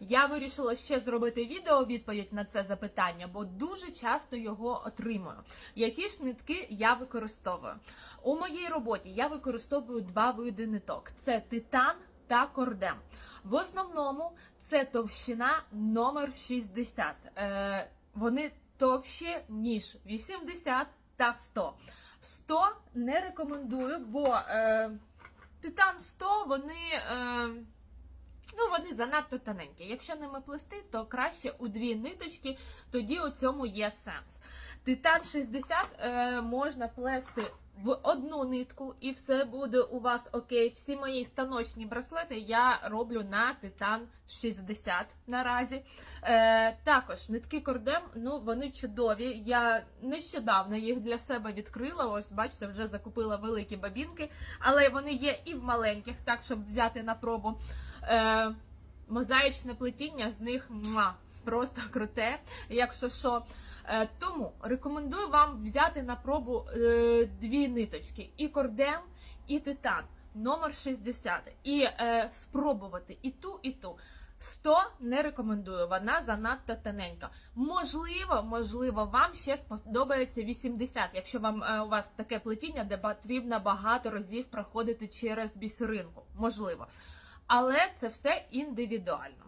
Я вирішила ще зробити відео відповідь на це запитання, бо дуже часто його отримую. Які ж нитки я використовую? У моїй роботі я використовую два види ниток: це титан та кордем. В основному це товщина номер 60. Е, вони товщі, ніж 80 та 100. 100 не рекомендую, бо е, титан 100 вони. Е, занадто тоненькі. Якщо ними плести, то краще у дві ниточки, тоді у цьому є сенс. Титан 60 е, можна плести в одну нитку, і все буде у вас окей. Всі мої станочні браслети я роблю на титан 60 наразі. Е, також нитки кордем, ну вони чудові. Я нещодавно їх для себе відкрила. Ось, бачите, вже закупила великі бабінки, але вони є і в маленьких, так щоб взяти на пробу. Е, мозаїчне плетіння з них муа, просто круте, якщо що. Е, тому рекомендую вам взяти на пробу е, дві ниточки: і кордем, і титан, номер 60, і е, спробувати і ту, і ту. 100 не рекомендую, вона занадто тоненька. Можливо, можливо, вам ще сподобається 80, якщо вам е, у вас таке плетіння, де потрібно багато разів проходити через бісеринку. Можливо. Але це все індивідуально.